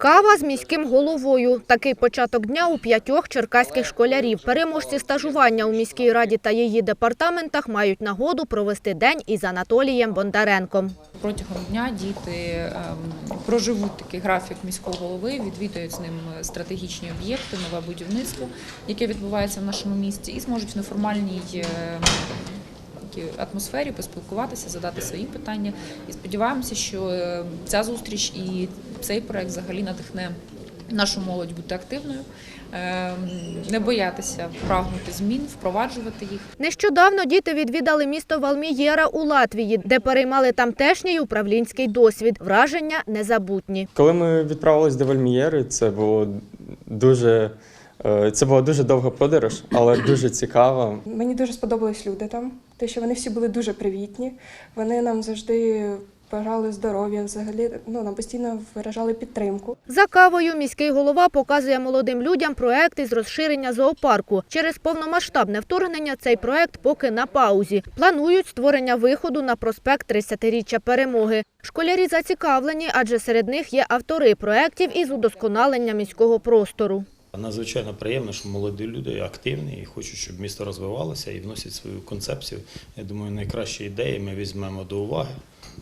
Кава з міським головою. Такий початок дня у п'ятьох черкаських школярів. Переможці стажування у міській раді та її департаментах мають нагоду провести день із Анатолієм Бондаренком. Протягом дня діти ем, проживуть такий графік міського голови, відвідають з ним стратегічні об'єкти, нове будівництво, яке відбувається в нашому місті, і зможуть в неформальній ем, атмосфері поспілкуватися, задати свої питання. І сподіваємося, що е, ця зустріч і цей проект взагалі надихне нашу молодь бути активною, ем, не боятися прагнути змін, впроваджувати їх. Нещодавно діти відвідали місто Валмієра у Латвії, де переймали тамтешній управлінський досвід. Враження незабутні. Коли ми відправились до Вальмієри, це було дуже. е, Це була дуже довга подорож, але дуже цікава. Мені дуже сподобались люди там, те, що вони всі були дуже привітні. Вони нам завжди бажали здоров'я, взагалі ну, нам постійно виражали підтримку. За кавою міський голова показує молодим людям проекти з розширення зоопарку. Через повномасштабне вторгнення цей проект поки на паузі. Планують створення виходу на проспект 30-річчя перемоги. Школярі зацікавлені, адже серед них є автори проектів із удосконалення міського простору. Надзвичайно приємно, що молоді люди активні і хочуть, щоб місто розвивалося і вносять свою концепцію. Я думаю, найкращі ідеї ми візьмемо до уваги,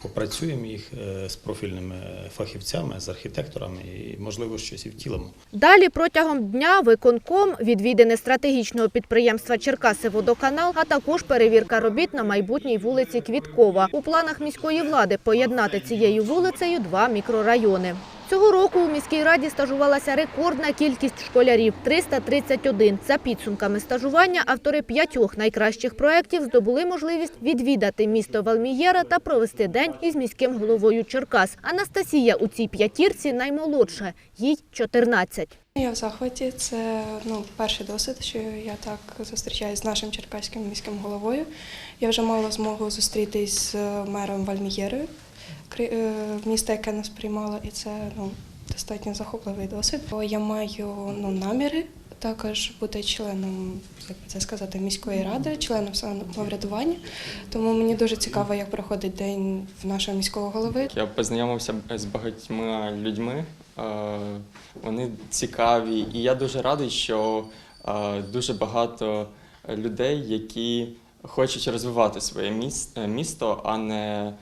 попрацюємо їх е, з профільними фахівцями, з архітекторами і, можливо, щось і втілимо. Далі протягом дня виконком, відвідини стратегічного підприємства Черкаси водоканал, а також перевірка робіт на майбутній вулиці Квіткова. У планах міської влади поєднати цією вулицею два мікрорайони. Цього року у міській раді стажувалася рекордна кількість школярів 331. За підсумками стажування автори п'ятьох найкращих проєктів здобули можливість відвідати місто Валмієра та провести день із міським головою Черкас. Анастасія у цій п'ятірці наймолодша, їй 14. Я в захваті. Це ну, перший досвід, що я так зустрічаюся з нашим черкаським міським головою. Я вже мала змогу зустрітись з мером Вальмієрою, міста, яке нас приймало, і це ну, достатньо захопливий досвід. Я маю ну, наміри також бути членом, як це сказати, міської ради, членом самоврядування. Тому мені дуже цікаво, як проходить день в нашого міського голови. Я познайомився з багатьма людьми. е, Вони цікаві, і я дуже радий, що е, дуже багато людей, які хочуть розвивати своє міс- е, місто, а не е,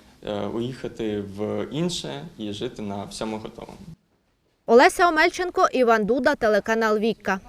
уїхати в інше і жити на всьому готовому. Олеся Омельченко, Іван Дуда, телеканал Вікка.